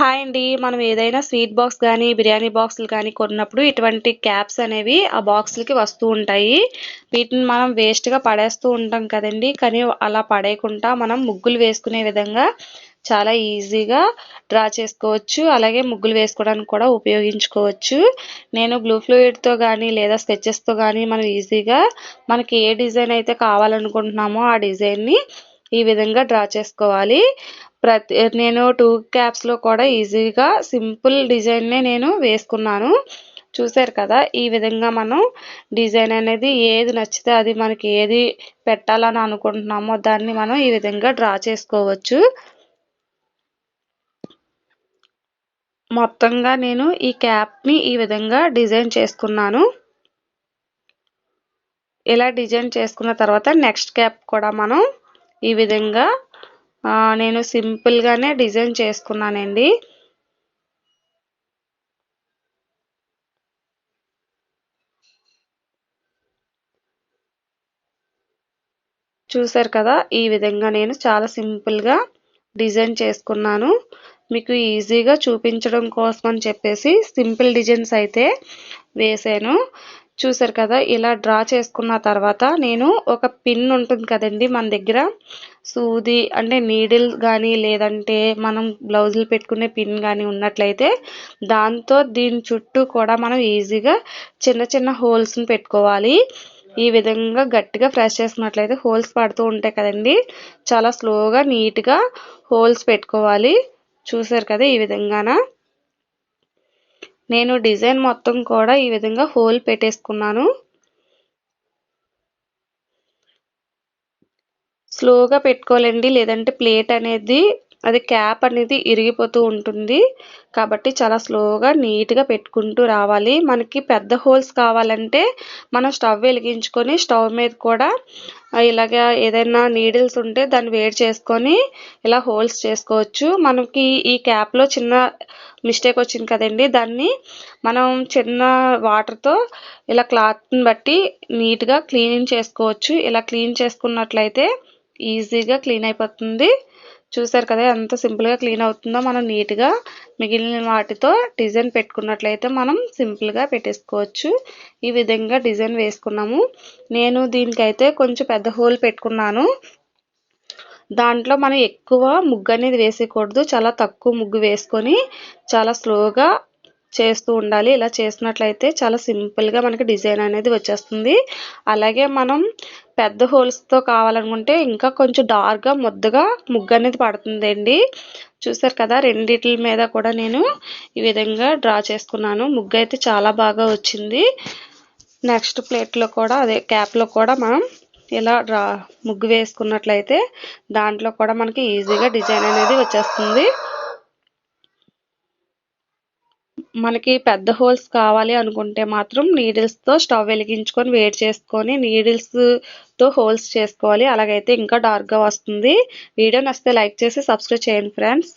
Hi అండి. మనం ఏదైనా స్వీట్ బాక్స్ కానీ బిర్యానీ బాక్సులు కానీ కొన్నప్పుడు ఇటువంటి క్యాప్స్ అనేవి ఆ బాక్సులకి వస్తూ ఉంటాయి. వీటిని మనం వేస్ట్గా పడేస్తూ ఉంటాం కదండి. కానీ అలా పడేయకుండా మనం ముగ్గులు వేసుకునే విధంగా చాలా ఈజీగా డ్రా చేసుకోవచ్చు. అలాగే ముగ్గులు వేసుకోవడానికి కూడా ఉపయోగించుకోవచ్చు. నేను బ్లూ ఫ్లూయిడ్తో కానీ లేదా స్కెచెస్తో కానీ మనం ఈజీగా మనకి ఏ డిజైన్ అయితే కావాలనుకుంటున్నామో ఆ డిజైన్ని ఈ విధంగా డ్రా చేసుకోవాలి. ప్రతి నేను టూ క్యాప్స్లో కూడా ఈజీగా సింపుల్ డిజైన్నే నేను వేసుకున్నాను. చూసారు కదా ఈ విధంగా మనం డిజైన్ అనేది ఏది నచ్చితే అది మనకి ఏది పెట్టాలని అనుకుంటున్నామో దాన్ని మనం ఈ విధంగా డ్రా చేసుకోవచ్చు. మొత్తంగా నేను ఈ క్యాప్ని ఈ విధంగా డిజైన్ చేసుకున్నాను. ఇలా డిజైన్ చేసుకున్న తర్వాత నెక్స్ట్ క్యాప్ కూడా మనం ఈ విధంగా నేను సింపుల్గానే డిజైన్ చేసుకున్నానండి. చూసారు కదా ఈ విధంగా నేను చాలా సింపుల్గా డిజైన్ చేసుకున్నాను. మీకు ఈజీగా చూపించడం కోసం అని చెప్పేసి సింపుల్ డిజైన్స్ అయితే వేసాను. చూసారు కదా ఇలా డ్రా చేసుకున్న తర్వాత నేను ఒక పిన్ ఉంటుంది కదండి మన దగ్గర సూది అంటే నీడిల్ కానీ లేదంటే మనం బ్లౌజులు పెట్టుకునే పిన్ కానీ ఉన్నట్లయితే దాంతో దీని చుట్టూ కూడా మనం ఈజీగా చిన్న చిన్న హోల్స్ని పెట్టుకోవాలి. ఈ విధంగా గట్టిగా ప్రెస్ చేసుకున్నట్లయితే హోల్స్ పడుతూ ఉంటాయి కదండి. చాలా స్లోగా నీట్గా హోల్స్ పెట్టుకోవాలి. చూసారు కదా ఈ విధంగాన? నేను డిజైన్ మొత్తం కూడా ఈ విధంగా హోల్ పెట్టేసుకున్నాను. స్లోగా పెట్టుకోవాలండి లేదంటే ప్లేట్ అనేది అది క్యాప్ అనేది ఇరిగిపోతూ ఉంటుంది. కాబట్టి చాలా స్లోగా నీట్గా పెట్టుకుంటూ రావాలి. మనకి పెద్ద హోల్స్ కావాలంటే మనం స్టవ్ వెలిగించుకొని స్టవ్ మీద కూడా ఇలాగా ఏదైనా నీడిల్స్ ఉంటే దాన్ని వేడి చేసుకొని ఇలా హోల్స్ చేసుకోవచ్చు. మనకి ఈ క్యాప్లో చిన్న మిస్టేక్ వచ్చింది కదండి. దాన్ని మనం చిన్న వాటర్తో ఇలా క్లాత్ని బట్టి నీట్గా క్లీన్ చేసుకోవచ్చు. ఇలా క్లీన్ చేసుకున్నట్లయితే ఈజీగా క్లీన్ అయిపోతుంది. చూసారు కదా ఎంత సింపుల్గా క్లీన్ అవుతుందో. మనం నీట్గా మిగిలిన వాటితో డిజైన్ పెట్టుకున్నట్లయితే మనం సింపుల్గా పెట్టేసుకోవచ్చు. ఈ విధంగా డిజైన్ వేసుకున్నాము. నేను దీనికైతే కొంచెం పెద్ద హోల్ పెట్టుకున్నాను. దాంట్లో మనం ఎక్కువ ముగ్గు అనేది వేసేయకూడదు. చాలా తక్కువ ముగ్గు వేసుకొని చాలా స్లోగా చేస్తూ ఉండాలి. ఇలా చేసినట్లయితే చాలా సింపుల్గా మనకి డిజైన్ అనేది వచ్చేస్తుంది. అలాగే మనం పెద్ద హోల్స్తో కావాలనుకుంటే ఇంకా కొంచెం డార్క్గా ముద్దగా ముగ్గు అనేది పడుతుందండి. చూసారు కదా రెండిటి మీద కూడా నేను ఈ విధంగా డ్రా చేసుకున్నాను. ముగ్గు అయితే చాలా బాగా వచ్చింది. నెక్స్ట్ ప్లేట్లో కూడా అదే క్యాప్లో కూడా మనం ఇలా డ్రా ముగ్గు వేసుకున్నట్లయితే దాంట్లో కూడా మనకి ఈజీగా డిజైన్ అనేది వచ్చేస్తుంది. మనకి పెద్ద హోల్స్ కావాలి అనుకుంటే మాత్రం నీడిల్స్తో స్టవ్ వెలిగించుకొని వేడి చేసుకొని నీడిల్స్తో హోల్స్ చేసుకోవాలి. అలాగైతే ఇంకా డార్క్గా వస్తుంది. వీడియో నచ్చితే లైక్ చేసి సబ్స్క్రైబ్ చేయండి ఫ్రెండ్స్